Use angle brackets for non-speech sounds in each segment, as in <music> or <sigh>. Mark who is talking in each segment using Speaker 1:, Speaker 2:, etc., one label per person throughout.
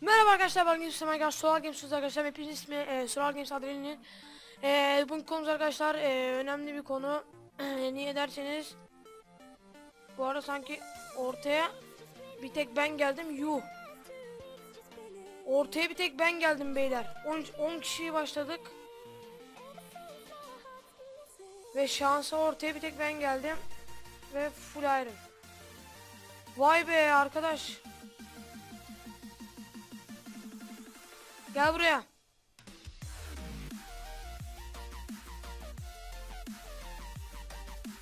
Speaker 1: Merhaba arkadaşlar ben Games Amerikan Solar Games arkadaşlar. Hepiniz ismi e, Solar Games Adrenalin e, Bugün konumuz arkadaşlar e, önemli bir konu. <clears throat> Niye derseniz Bu arada sanki ortaya bir tek ben geldim yuh. Ortaya bir tek ben geldim beyler. 10, 10 kişiyi başladık. Ve şansa ortaya bir tek ben geldim. Ve full iron. Vay be arkadaş Gel buraya.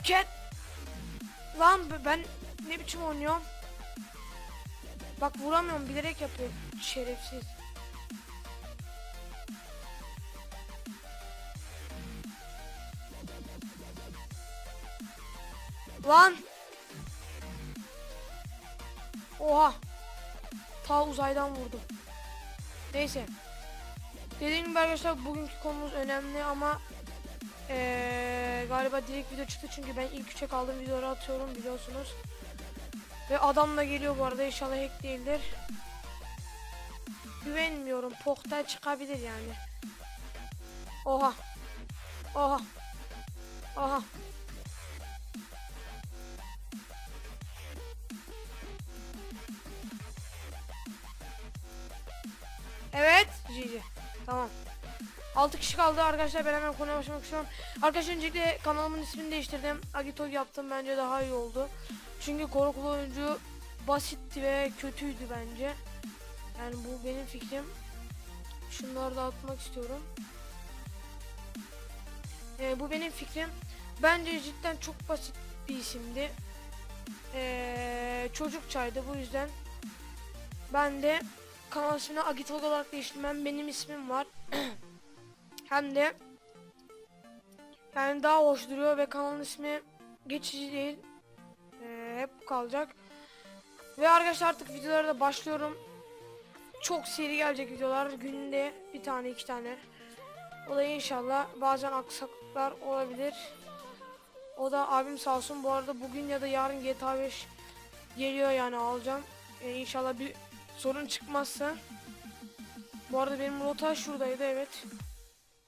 Speaker 1: Cat. Lan ben ne biçim oynuyorum? Bak vuramıyorum bilerek yapıyor şerefsiz. Lan. Oha. Ta uzaydan vurdum. Neyse. Dediğim gibi arkadaşlar bugünkü konumuz önemli ama eee, galiba direkt video çıktı çünkü ben ilk üçe kaldığım videoları atıyorum biliyorsunuz. Ve adam da geliyor bu arada inşallah hack değildir. Güvenmiyorum. Pokta çıkabilir yani. Oha. Oha. Oha. Evet. GG. Tamam. 6 kişi kaldı arkadaşlar ben hemen konuya başlamak istiyorum. Arkadaşlar öncelikle kanalımın ismini değiştirdim. Agito yaptım bence daha iyi oldu. Çünkü korkulu oyuncu basitti ve kötüydü bence. Yani bu benim fikrim. Şunları da atmak istiyorum. Ee, bu benim fikrim. Bence cidden çok basit bir isimdi. Ee, çocukçaydı bu yüzden. Ben de kanal ismini Agitolog olarak değiştirdim. Benim ismim var. <clears throat> Hem de yani daha hoş duruyor ve kanalın ismi geçici değil. Ee, hep kalacak. Ve arkadaşlar artık videolara da başlıyorum. Çok seri gelecek videolar. Günde bir tane iki tane. O da inşallah bazen aksaklıklar olabilir. O da abim sağ olsun. Bu arada bugün ya da yarın GTA 5 geliyor yani alacağım. Ee, inşallah bir sorun çıkmazsa. Bu arada benim rota şuradaydı evet.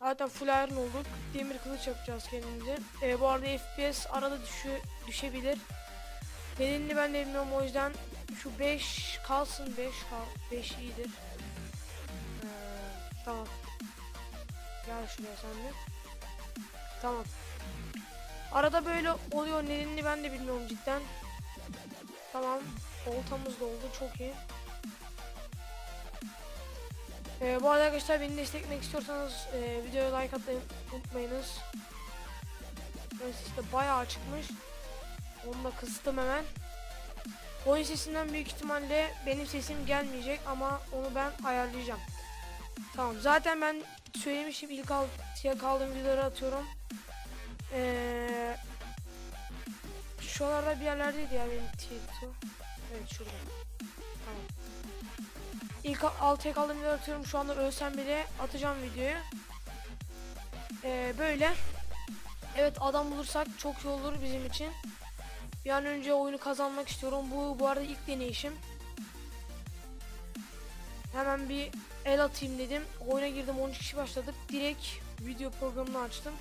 Speaker 1: Zaten full iron olduk. Demir kılıç yapacağız kendimize. Ee, bu arada FPS arada düşü, düşebilir. Nedenini ben de bilmiyorum o yüzden şu 5 kalsın 5 kal 5 iyidir. Ee, tamam. Gel şuraya sen de. Tamam. Arada böyle oluyor nedenini ben de bilmiyorum cidden. Tamam. Oltamız da oldu çok iyi. Ee, bu arada arkadaşlar beni desteklemek istiyorsanız e, videoya like atmayı unutmayınız. Ses de bayağı çıkmış. Onu da kıstım hemen. Oyun sesinden büyük ihtimalle benim sesim gelmeyecek ama onu ben ayarlayacağım. Tamam zaten ben söylemişim ilk altıya kaldığım videoları atıyorum. Ee, şuralarda bir yerlerdeydi ya benim. Evet şurada. Tamam. İlk 6'ya kaldığım videoları atıyorum. Şu anda ölsem bile atacağım videoyu. Ee, böyle. Evet adam bulursak çok iyi olur bizim için. Bir an önce oyunu kazanmak istiyorum. Bu bu arada ilk deneyişim. Hemen bir el atayım dedim. Oyuna girdim 13 kişi başladık. Direkt video programını açtım.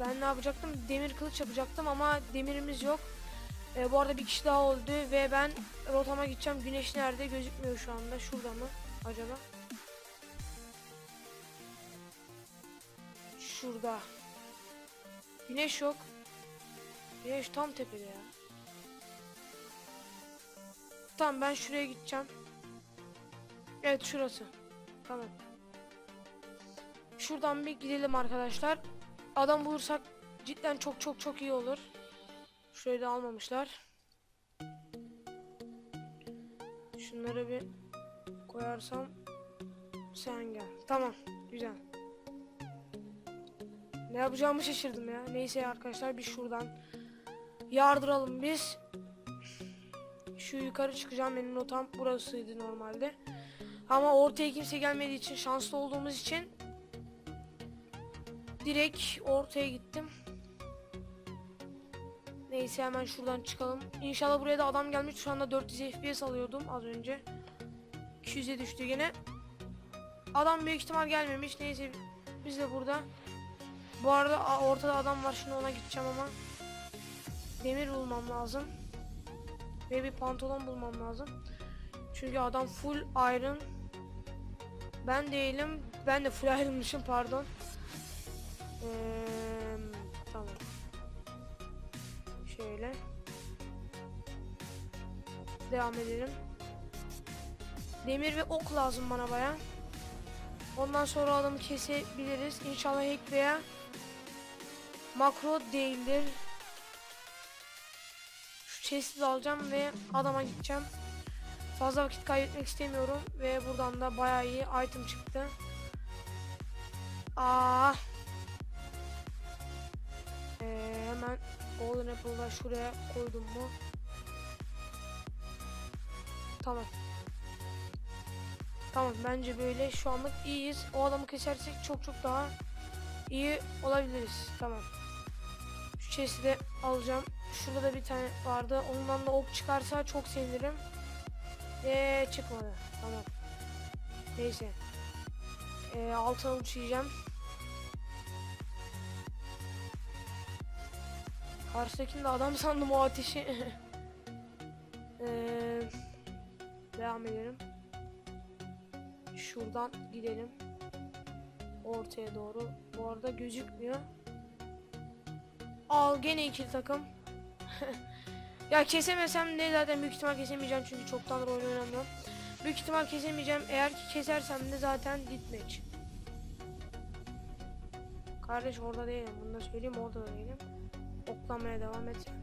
Speaker 1: Ben ne yapacaktım? Demir kılıç yapacaktım ama demirimiz yok. Ee, bu arada bir kişi daha oldu ve ben rotama gideceğim. Güneş nerede gözükmüyor şu anda. Şurada mı acaba? Şurada. Güneş yok. Güneş tam tepede ya. Tamam ben şuraya gideceğim. Evet şurası. Tamam. Şuradan bir gidelim arkadaşlar. Adam bulursak cidden çok çok çok iyi olur. Şurayı da almamışlar. Şunları bir koyarsam sen gel. Tamam. Güzel. Ne yapacağımı şaşırdım ya. Neyse arkadaşlar bir şuradan yardıralım biz. Şu yukarı çıkacağım. Benim notam burasıydı normalde. Ama ortaya kimse gelmediği için şanslı olduğumuz için direkt ortaya gittim. Neyse hemen şuradan çıkalım. İnşallah buraya da adam gelmiş. Şu anda 400 FPS alıyordum az önce. 200'e düştü gene. Adam büyük ihtimal gelmemiş. Neyse biz de burada. Bu arada ortada adam var. Şimdi ona gideceğim ama. Demir bulmam lazım. Ve bir pantolon bulmam lazım. Çünkü adam full iron. Ben değilim. Ben de full iron'mışım pardon. Eee, Devam edelim. Demir ve ok lazım bana baya. Ondan sonra adamı kesebiliriz. İnşallah hack makro değildir. Şu chest'i alacağım ve adama gideceğim. Fazla vakit kaybetmek istemiyorum ve buradan da bayağı iyi item çıktı. Aa. Ee, hemen Golden Apple'da şuraya koydum mu? Tamam. Tamam bence böyle şu anlık iyiyiz. O adamı kesersek çok çok daha iyi olabiliriz. Tamam. Şu chest'i de alacağım. Şurada da bir tane vardı. Ondan da ok çıkarsa çok sevinirim. Eee çıkmadı. Tamam. Neyse. Ee, altına uçacağım. Karşıdakini de adam <laughs> sandım o ateşi. Eee devam edelim. Şuradan gidelim. Ortaya doğru. Bu arada gözükmüyor. Al gene ikili takım. <laughs> ya kesemesem de zaten büyük ihtimal kesemeyeceğim çünkü çoktan oyun oynamıyorum. Büyük ihtimal kesemeyeceğim. Eğer ki kesersem de zaten ditmatch. Kardeş orada değilim. Bunu da söyleyeyim orada da değilim. Oklamaya devam et.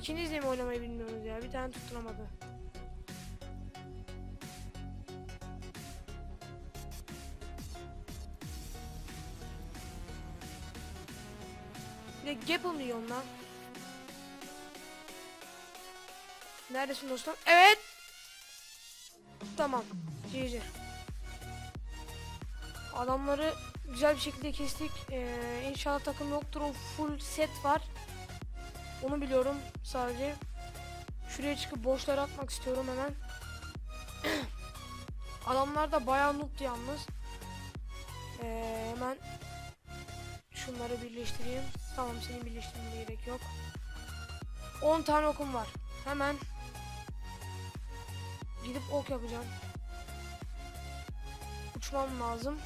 Speaker 1: İkiniz de mi oynamayı bilmiyorsunuz ya? Bir tane tutturamadı. Bir de Gapple mı lan? Neredesin dostum? Evet! Tamam. GG. Adamları güzel bir şekilde kestik. Ee, inşallah takım yoktur. O full set var. Onu biliyorum sadece. Şuraya çıkıp boşlara atmak istiyorum hemen. <clears throat> Adamlar da bayağı noob'tu yalnız. Ee, hemen şunları birleştireyim. Tamam senin birleştirmene gerek yok. 10 tane okum var. Hemen gidip ok yapacağım. Uçmam lazım.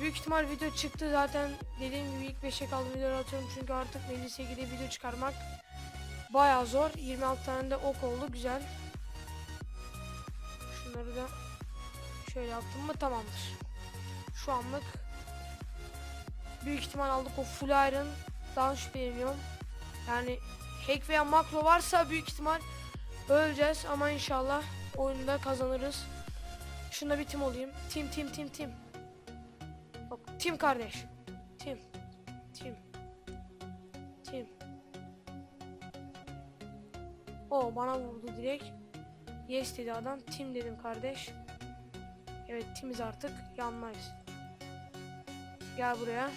Speaker 1: Büyük ihtimal video çıktı zaten dediğim gibi ilk 5'e kaldı videoları atıyorum çünkü artık Melis'e gidip video çıkarmak bayağı zor. 26 tane de ok oldu güzel. Şunları da şöyle yaptım mı tamamdır. Şu anlık büyük ihtimal aldık o full iron daha şüpheleniyorum. Yani hack veya makro varsa büyük ihtimal öleceğiz ama inşallah oyunda kazanırız. Şunda bir tim olayım. Tim tim tim tim. Tim kardeş. Tim. Tim. Tim. O bana vurdu direkt. Yes dedi adam. Tim dedim kardeş. Evet timiz artık. Yanmayız. Gel buraya.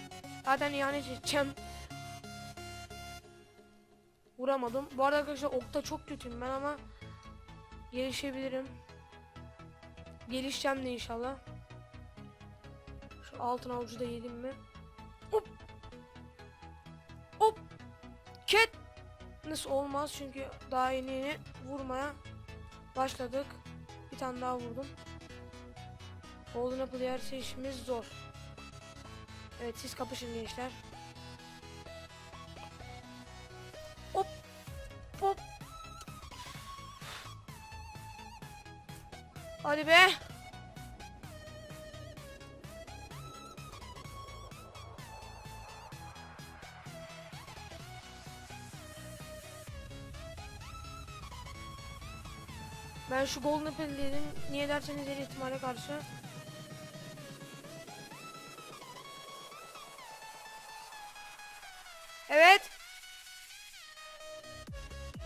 Speaker 1: Zaten ihanet edeceğim. Vuramadım. Bu arada arkadaşlar okta çok kötüyüm ben ama gelişebilirim. Gelişeceğim de inşallah. Altın avucu da yedim mi? Hop. Hop. Ket. Nasıl olmaz çünkü daha yeni yeni vurmaya başladık. Bir tane daha vurdum. Golden Apple yerse işimiz zor. Evet siz kapışın gençler. Hop. Hop. Hadi be. Ben şu Golden Apple dedim. Niye derseniz her ihtimale karşı. Evet.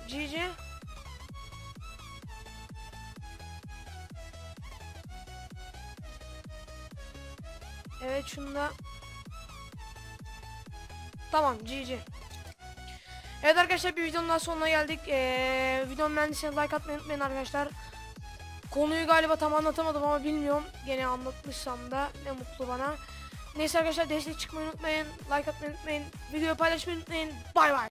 Speaker 1: GG. geç şunu da. Tamam GG. Evet arkadaşlar bir videonun daha sonuna geldik. Ee, videomu beğendiyseniz like atmayı unutmayın arkadaşlar. Konuyu galiba tam anlatamadım ama bilmiyorum. Gene anlatmışsam da ne mutlu bana. Neyse arkadaşlar destek çıkmayı unutmayın. Like atmayı unutmayın. Videoyu paylaşmayı unutmayın. Bay bay.